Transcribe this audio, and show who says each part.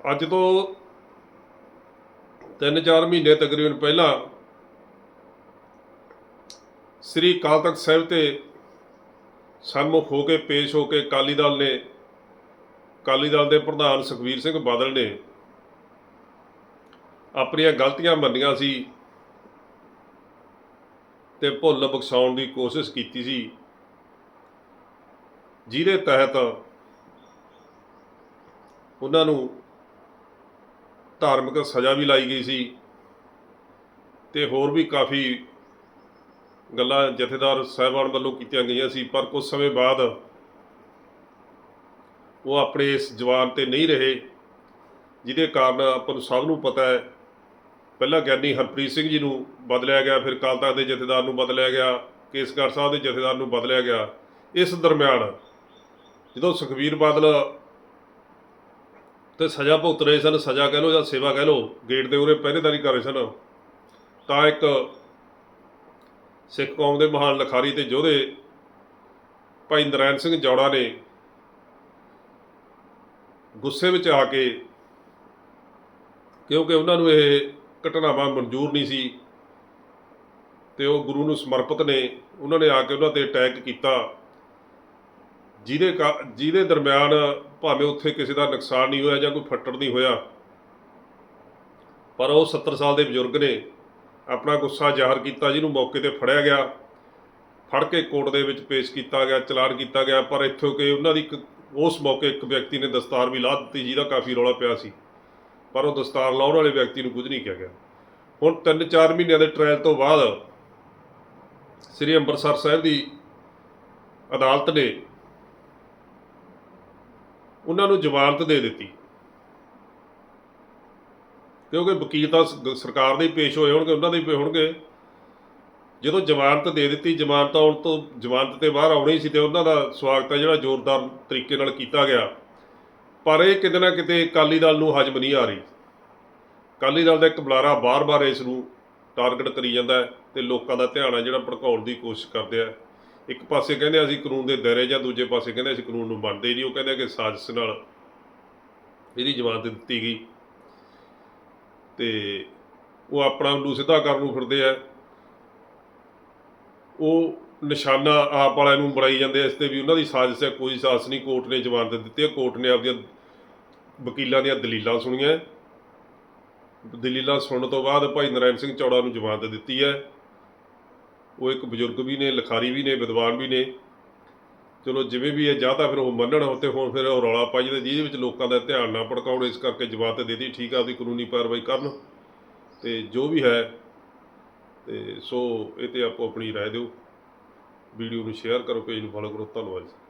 Speaker 1: ਅੱਜ ਤੋਂ 3-4 ਮਹੀਨੇ ਤਕਰੀਬਨ ਪਹਿਲਾਂ ਸ੍ਰੀ ਅਕਾਲ ਤਖਤ ਸਾਹਿਬ ਤੇ ਸਨਮੁਖ ਹੋ ਕੇ, ਪੇਸ਼ ਹੋ ਕੇ ਅਕਾਲੀ ਦਲ ਨੇ, ਅਕਾਲੀ ਦਲ ਦੇ ਪ੍ਰਧਾਨ ਸੁਖਬੀਰ ਸਿੰਘ ਬਾਦਲ ਨੇ ਆਪਣੀਆਂ ਗਲਤੀਆਂ ਮੰਨੀਆਂ ਸੀ ਤੇ ਭੁੱਲ ਬਖਸ਼ਾਉਣ ਦੀ ਕੋਸ਼ਿਸ਼ ਕੀਤੀ ਸੀ। ਜਿਹਦੇ ਤਹਿਤ ਉਹਨਾਂ ਨੂੰ ਧਾਰਮਿਕ ਸਜ਼ਾ ਵੀ ਲਾਈ ਗਈ ਸੀ ਤੇ ਹੋਰ ਵੀ ਕਾਫੀ ਗੱਲਾਂ ਜਥੇਦਾਰ ਸਾਹਿਬਾਨ ਵੱਲੋਂ ਕੀਤੀਆਂ ਗਈਆਂ ਸੀ, ਪਰ ਕੁਝ ਸਮੇਂ ਬਾਅਦ ਉਹ ਆਪਣੇ ਇਸ ਜਵਾਨ ਤੇ ਨਹੀਂ ਰਹੇ, ਜਿਹਦੇ ਕਾਰਨ ਆਪਾਂ ਨੂੰ ਸਭ ਨੂੰ ਪਤਾ ਹੈ, ਪਹਿਲਾਂ ਗਿਆਨੀ ਹਰਪ੍ਰੀਤ ਸਿੰਘ ਜੀ ਨੂੰ ਬਦਲਿਆ ਗਿਆ, ਫਿਰ ਅਕਾਲ ਤਖਤ ਦੇ ਜਥੇਦਾਰ ਨੂੰ ਬਦਲਿਆ ਗਿਆ, ਕੇਸਗੜ੍ਹ ਸਾਹਿਬ ਦੇ ਜਥੇਦਾਰ ਨੂੰ ਬਦਲਿਆ ਗਿਆ। ਇਸ ਦਰਮਿਆਨ ਜਦੋਂ ਸੁਖਬੀਰ ਬਾਦਲ ਤੇ ਸਜ਼ਾ ਭੁਗਤ ਰਹੇ ਸਨ, ਸਜ਼ਾ ਕਹਿ ਲਓ ਜਾਂ ਸੇਵਾ ਕਹਿ ਲਓ, ਗੇਟ ਦੇ ਉਰੇ ਪਹਿਰੇਦਾਰੀ ਕਰ ਰਹੇ ਸਨ। ਤਾਂ ਇੱਕ ਸਿੱਖ ਕੌਮ ਦੇ ਮਹਾਨ ਲਖਾਰੀ ਤੇ ਯੋਧੇ ਭਾਈ ਨਰੈਣ ਸਿੰਘ ਜੌੜਾ ਨੇ ਗੁੱਸੇ ਵਿੱਚ ਆ ਕੇ ਕਿਉਂਕਿ ਉਹਨਾਂ ਨੂੰ ਇਹ ਘਟਨਾਵਾਂ ਮਨਜ਼ੂਰ ਨਹੀਂ ਸੀ ਤੇ ਉਹ ਗੁਰੂ ਨੂੰ ਸਮਰਪਿਤ ਨੇ, ਉਹਨਾਂ ਨੇ ਆ ਕੇ ਉਹਨਾਂ ਤੇ ਅਟੈਕ ਕੀਤਾ। ਜਿਹਦੇ ਕਾ- ਜਿਹਦੇ ਦਰਮਿਆਨ ਭਾਵੇਂ ਉੱਥੇ ਕਿਸੇ ਦਾ ਨੁਕਸਾਨ ਨਹੀਂ ਹੋਇਆ ਜਾਂ ਕੋਈ ਫੱਟੜ ਨਹੀਂ ਹੋਇਆ, ਪਰ ਉਹ 70 ਸਾਲ ਦੇ ਬਜ਼ੁਰਗ ਨੇ ਆਪਣਾ ਗੁੱਸਾ ਜ਼ਾਹਰ ਕੀਤਾ, ਜਿਹਨੂੰ ਮੌਕੇ ਤੇ ਫੜਿਆ ਗਿਆ। ਫੜ ਕੇ ਕੋਰਟ ਦੇ ਵਿੱਚ ਪੇਸ਼ ਕੀਤਾ ਗਿਆ, ਚਲਾਨ ਕੀਤਾ ਗਿਆ, ਪਰ ਇੱਥੋਂ ਕਿ ਉਹਨਾਂ ਦੀ ਇੱਕ, ਉਸ ਮੌਕੇ ਇੱਕ ਵਿਅਕਤੀ ਨੇ ਦਸਤਾਰ ਵੀ ਲਾ ਦਿੱਤੀ, ਜਿਹਦਾ ਕਾਫੀ ਰੌਲਾ ਪਿਆ ਸੀ। ਪਰ ਉਹ ਦਸਤਾਰ ਲਾਉਣ ਵਾਲੇ ਵਿਅਕਤੀ ਨੂੰ ਕੁਝ ਨਹੀਂ ਕਿਹਾ ਗਿਆ। ਹੁਣ 3-4 ਮਹੀਨਿਆਂ ਦੇ ਟ੍ਰਾਇਲ ਤੋਂ ਬਾਅਦ ਸ੍ਰੀ ਅੰਮ੍ਰਿਤਸਰ ਸਾਹਿਬ ਦੀ ਅਦਾਲਤ ਨੇ ਉਹਨਾਂ ਨੂੰ ਜ਼ਮਾਨਤ ਦੇ ਦਿੱਤੀ। ਕਿਉਂਕਿ ਵਕੀਲ ਤਾਂ ਸ- ਸਰਕਾਰ ਦੇ ਪੇਸ਼ ਹੋਏ ਹੋਣਗੇ, ਉਹਨਾਂ ਦੇ ਹੀ ਹੋਣਗੇ। ਜਦੋਂ ਜ਼ਮਾਨਤ ਦੇ ਦਿੱਤੀ, ਜ਼ਮਾਨਤ ਆਉਣ ਤੋਂ, ਜ਼ਮਾਨਤ ਤੇ ਬਾਹਰ ਆਉਣੀ ਸੀ ਤੇ ਉਹਨਾਂ ਦਾ ਸਵਾਗਤ ਹੈ ਜਿਹੜਾ ਜ਼ੋਰਦਾਰ ਤਰੀਕੇ ਨਾਲ ਕੀਤਾ ਗਿਆ। ਪਰ ਇਹ ਕਿਤੇ ਨਾ ਕਿਤੇ ਅਕਾਲੀ ਦਲ ਨੂੰ ਹਜਮ ਨਹੀਂ ਆ ਰਹੀ। ਅਕਾਲੀ ਦਲ ਦਾ ਇੱਕ ਬੁਲਾਰਾ ਬਾਰ-ਬਾਰ ਇਸ ਨੂੰ ਟਾਰਗੇਟ ਕਰੀ ਜਾਂਦਾ ਹੈ ਤੇ ਲੋਕਾਂ ਦਾ ਧਿਆਨ ਹੈ ਜਿਹੜਾ ਭੜਕਾਉਣ ਦੀ ਕੋਸ਼ਿਸ਼ ਕਰਦੇ ਆ। ਇੱਕ ਪਾਸੇ ਕਹਿੰਦੇ ਅਸੀਂ ਕਾਨੂੰਨ ਦੇ ਦਾਇਰੇ ਜਾਂ ਦੂਜੇ ਪਾਸੇ ਕਹਿੰਦੇ ਅਸੀਂ ਕਾਨੂੰਨ ਨੂੰ ਮੰਨਦੇ ਹੀ ਨਹੀਂ, ਉਹ ਕਹਿੰਦੇ ਕਿ ਸਾਜ਼ਿਸ਼ ਨਾਲ ਇਹਦੀ ਜ਼ਮਾਨਤ ਦਿੱਤੀ ਗਈ। ਤੇ ਉਹ ਆਪਣਾ ਉੱਲੂ ਸਿੱਧਾ ਕਰਨ ਨੂੰ ਫਿਰਦੇ ਆ। ਉਹ ਨਿਸ਼ਾਨਾ ਆਪ ਵਾਲਿਆਂ ਨੂੰ ਬਣਾਈ ਜਾਂਦੇ ਇਸ ਤੇ ਵੀ ਉਹਨਾਂ ਦੀ ਸਾਜ਼ਿਸ਼ ਹੈ, ਕੋਈ ਸਾਜ਼ਿਸ਼ ਨਹੀਂ, ਕੋਰਟ ਨੇ ਜ਼ਮਾਨਤ ਦਿੱਤੀ ਹੈ, ਕੋਰਟ ਨੇ ਆਪਦੀਆਂ ਵਕੀਲਾਂ ਦੀਆਂ ਦਲੀਲਾਂ ਸੁਣੀਆਂ। ਦਲੀਲਾਂ ਸੁਣਨ ਤੋਂ ਬਾਅਦ ਭਾਈ ਨਰਾਇਣ ਸਿੰਘ ਚੌੜਾ ਨੂੰ ਜ਼ਮਾਨਤ ਦਿੱਤੀ ਹੈ। ਉਹ ਇੱਕ ਬਜ਼ੁਰਗ ਵੀ ਨੇ, ਲਿਖਾਰੀ ਵੀ ਨੇ, ਵਿਦਵਾਨ ਵੀ ਨੇ। ਚਲੋ ਜਿਵੇਂ ਵੀ ਹੈ ਜਾਂ ਤਾਂ ਫਿਰ ਉਹ ਮੰਨਣ ਤੇ ਹੁਣ ਫਿਰ ਉਹ ਰੌਲਾ ਪਾਈ ਜਾਂਦੇ ਜਿਹਦੇ ਵਿੱਚ ਲੋਕਾਂ ਦਾ ਧਿਆਨ ਨਾ ਭੜਕਾਉਣ, ਇਸ ਕਰਕੇ ਜ਼ਮਾਨਤ ਦੇ ਦਿੱਤੀ, ਠੀਕ ਆ ਉਹਦੀ ਕਾਨੂੰਨੀ ਕਾਰਵਾਈ ਕਰਨ ਤੇ ਜੋ ਵੀ ਹੈ, ਤੇ ਸੋ ਇਹ ਤੇ ਆਪੋ ਆਪਣੀ ਰਾਏ ਦਿਓ। ਵੀਡੀਓ ਨੂੰ ਸ਼ੇਅਰ ਕਰੋ, ਪੇਜ ਨੂੰ ਫੋਲੋ ਕਰੋ। ਧੰਨਵਾਦ ਜੀ।